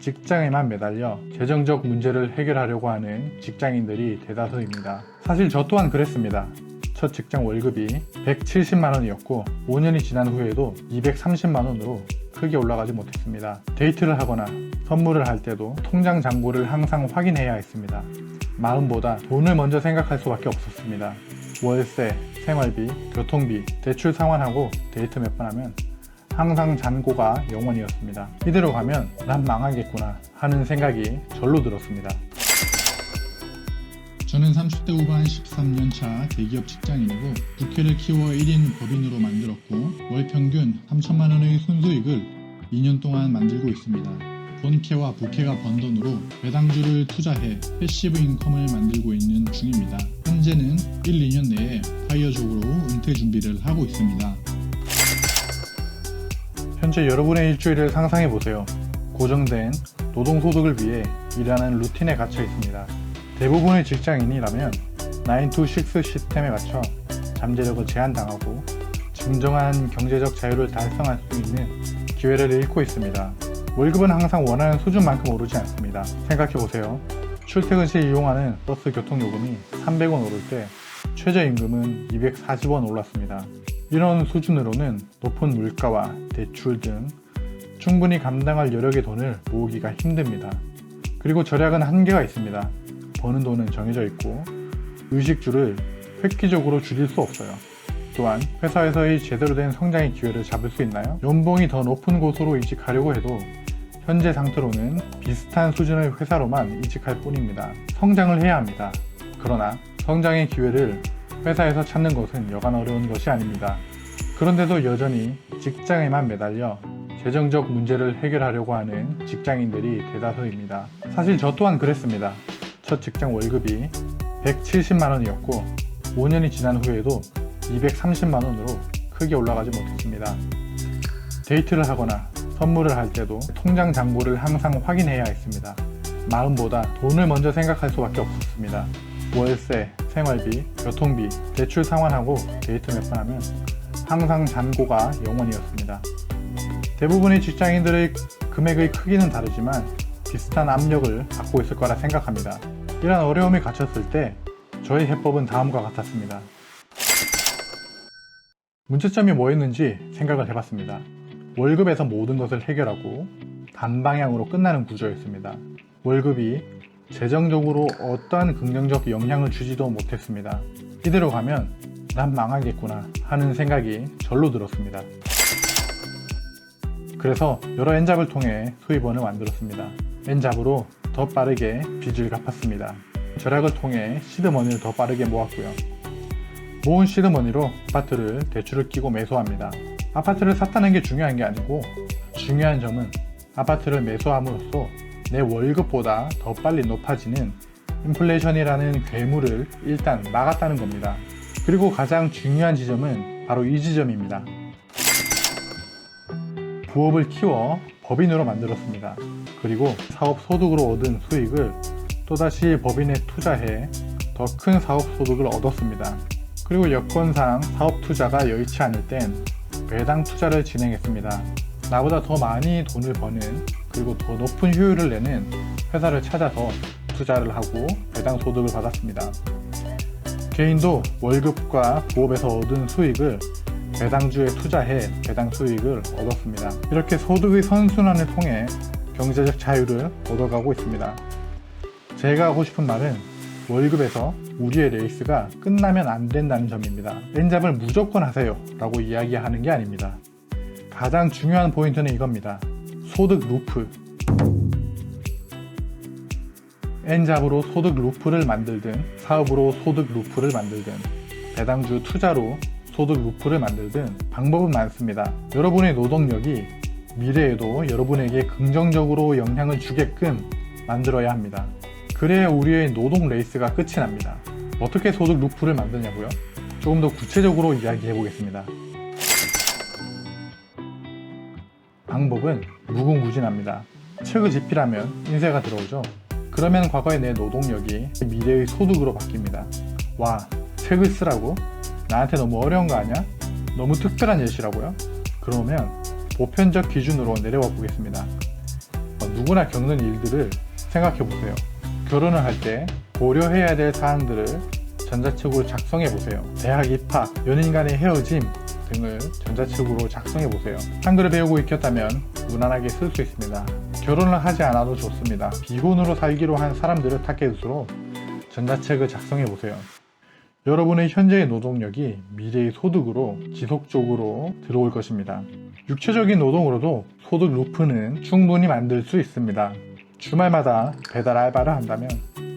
직장에만 매달려 재정적 문제를 해결하려고 하는 직장인들이 대다수입니다. 사실 저 또한 그랬습니다. 첫 직장 월급이 170만 원이었고 5년이 지난 후에도 230만 원으로 크게 올라가지 못했습니다. 데이트를 하거나 선물을 할 때도 통장 잔고를 항상 확인해야 했습니다. 마음보다 돈을 먼저 생각할 수밖에 없었습니다. 월세, 생활비, 교통비, 대출 상환하고 데이트 몇 번 하면 항상 잔고가 영원이었습니다. 이대로 가면 난 망하겠구나 하는 생각이 절로 들었습니다. 저는 30대 후반 13년 차 대기업 직장인이고 부캐를 키워 1인 법인으로 만들었고 월 평균 3천만 원의 순수익을 2년 동안 만들고 있습니다. 본캐와 부캐가 번 돈으로 배당주를 투자해 패시브 인컴을 만들고 있는 중입니다. 현재는 1, 2년 내에 파이어족으로 은퇴 준비를 하고 있습니다. 현재 여러분의 일주일을 상상해 보세요. 고정된 노동소득을 위해 일하는 루틴에 갇혀 있습니다. 대부분의 직장인이라면 9to6 시스템에 맞춰 잠재력을 제한당하고 진정한 경제적 자유를 달성할 수 있는 기회를 잃고 있습니다. 월급은 항상 원하는 수준만큼 오르지 않습니다. 생각해 보세요. 출퇴근 시 이용하는 버스 교통요금이 300원 오를 때 최저임금은 240원 올랐습니다. 이런 수준으로는 높은 물가와 대출 등 충분히 감당할 여력의 돈을 모으기가 힘듭니다. 그리고 절약은 한계가 있습니다. 버는 돈은 정해져 있고 의식주를 획기적으로 줄일 수 없어요. 또한 회사에서의 제대로 된 성장의 기회를 잡을 수 있나요? 연봉이 더 높은 곳으로 이직하려고 해도 현재 상태로는 비슷한 수준의 회사로만 이직할 뿐입니다. 성장을 해야 합니다. 그러나 성장의 기회를 회사에서 찾는 것은 여간 어려운 것이 아닙니다. 그런데도 여전히 직장에만 매달려 재정적 문제를 해결하려고 하는 직장인들이 대다수입니다. 사실 저 또한 그랬습니다. 첫 직장 월급이 170만 원이었고 5년이 지난 후에도 230만 원으로 크게 올라가지 못했습니다. 데이트를 하거나 선물을 할 때도 통장 잔고를 항상 확인해야 했습니다. 마음보다 돈을 먼저 생각할 수밖에 없었습니다. 월세, 생활비, 교통비, 대출 상환하고 데이트 몇 번 하면 항상 잔고가 영원이었습니다. 대부분의 직장인들의 금액의 크기는 다르지만 비슷한 압력을 받고 있을 거라 생각합니다. 이런 어려움에 갇혔을 때 저의 해법은 다음과 같았습니다. 문제점이 뭐였는지 생각을 해봤습니다. 월급에서 모든 것을 해결하고 단방향으로 끝나는 구조였습니다. 월급이 재정적으로 어떠한 긍정적 영향을 주지도 못했습니다. 이대로 가면 난 망하겠구나 하는 생각이 절로 들었습니다. 그래서 여러 엔잡을 통해 수입원을 만들었습니다. 엔잡으로 더 빠르게 빚을 갚았습니다. 절약을 통해 시드머니를 더 빠르게 모았고요. 모은 시드머니로 아파트를 대출을 끼고 매수합니다. 아파트를 샀다는 게 중요한 게 아니고 중요한 점은 아파트를 매수함으로써 내 월급보다 더 빨리 높아지는 인플레이션이라는 괴물을 일단 막았다는 겁니다. 그리고 가장 중요한 지점은 바로 이 지점입니다. 부업을 키워 법인으로 만들었습니다. 그리고 사업 소득으로 얻은 수익을 또다시 법인에 투자해 더 큰 사업 소득을 얻었습니다. 그리고 여건상 사업 투자가 여의치 않을 땐 배당 투자를 진행했습니다. 나보다 더 많이 돈을 버는 그리고 더 높은 효율을 내는 회사를 찾아서 투자를 하고 배당 소득을 받았습니다. 개인도 월급과 부업에서 얻은 수익을 배당주에 투자해 배당 수익을 얻었습니다. 이렇게 소득의 선순환을 통해 경제적 자유를 얻어가고 있습니다. 제가 하고 싶은 말은 월급에서 우리의 레이스가 끝나면 안 된다는 점입니다. 엔잡을 무조건 하세요 라고 이야기하는 게 아닙니다. 가장 중요한 포인트는 이겁니다. 소득 루프. 엔잡으로 소득 루프를 만들든 사업으로 소득 루프를 만들든 배당주 투자로 소득 루프를 만들든 방법은 많습니다. 여러분의 노동력이 미래에도 여러분에게 긍정적으로 영향을 주게끔 만들어야 합니다. 그래야 우리의 노동 레이스가 끝이 납니다. 어떻게 소득 루프를 만드냐고요? 조금 더 구체적으로 이야기해 보겠습니다. 방법은 무궁무진합니다. 책을 집필하면 인쇄가 들어오죠. 그러면 과거의 내 노동력이 미래의 소득으로 바뀝니다. 와, 책을 쓰라고? 나한테 너무 어려운 거 아니야? 너무 특별한 예시라고요? 그러면 보편적 기준으로 내려와 보겠습니다. 어, 누구나 겪는 일들을 생각해 보세요. 결혼을 할 때 고려해야 될 사항들을 전자책으로 작성해 보세요. 대학 입학, 연인 간의 헤어짐 등을 전자책으로 작성해 보세요. 한글을 배우고 익혔다면 무난하게 쓸 수 있습니다. 결혼을 하지 않아도 좋습니다. 비혼으로 살기로 한 사람들을 타겟으로 전자책을 작성해 보세요. 여러분의 현재의 노동력이 미래의 소득으로 지속적으로 들어올 것입니다. 육체적인 노동으로도 소득 루프는 충분히 만들 수 있습니다. 주말마다 배달 알바를 한다면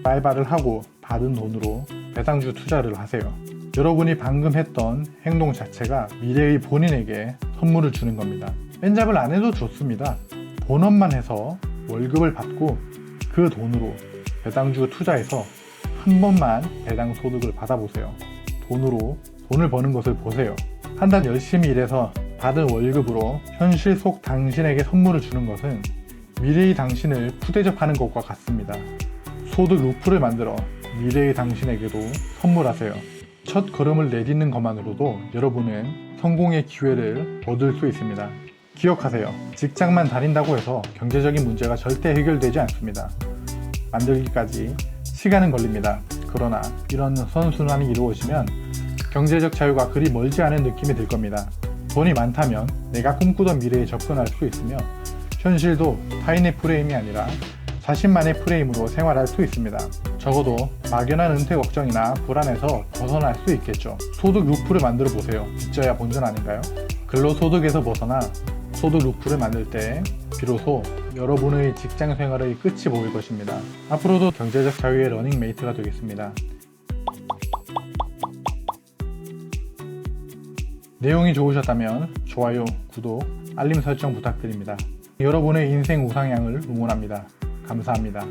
알바를 하고 받은 돈으로 배당주 투자를 하세요. 여러분이 방금 했던 행동 자체가 미래의 본인에게 선물을 주는 겁니다. 뺀잡을 안 해도 좋습니다. 본업만 해서 월급을 받고 그 돈으로 배당주 투자해서 한 번만 배당 소득을 받아보세요. 돈으로 돈을 버는 것을 보세요. 한 달 열심히 일해서 받은 월급으로 현실 속 당신에게 선물을 주는 것은 미래의 당신을 푸대접하는 것과 같습니다. 소득 루프를 만들어 미래의 당신에게도 선물하세요. 첫 걸음을 내딛는 것만으로도 여러분은 성공의 기회를 얻을 수 있습니다. 기억하세요. 직장만 다닌다고 해서 경제적인 문제가 절대 해결되지 않습니다. 만들기까지 시간은 걸립니다. 그러나 이런 선순환이 이루어지면 경제적 자유가 그리 멀지 않은 느낌이 들 겁니다. 돈이 많다면 내가 꿈꾸던 미래에 접근할 수 있으며 현실도 타인의 프레임이 아니라 자신만의 프레임으로 생활할 수 있습니다. 적어도 막연한 은퇴 걱정이나 불안에서 벗어날 수 있겠죠. 소득 루프를 만들어 보세요. 있어야 본전 아닌가요? 근로소득에서 벗어나 소득 루프를 만들 때 비로소 여러분의 직장 생활의 끝이 보일 것입니다. 앞으로도 경제적 자유의 러닝메이트가 되겠습니다. 내용이 좋으셨다면 좋아요, 구독, 알림 설정 부탁드립니다. 여러분의 인생 우상향을 응원합니다. 감사합니다.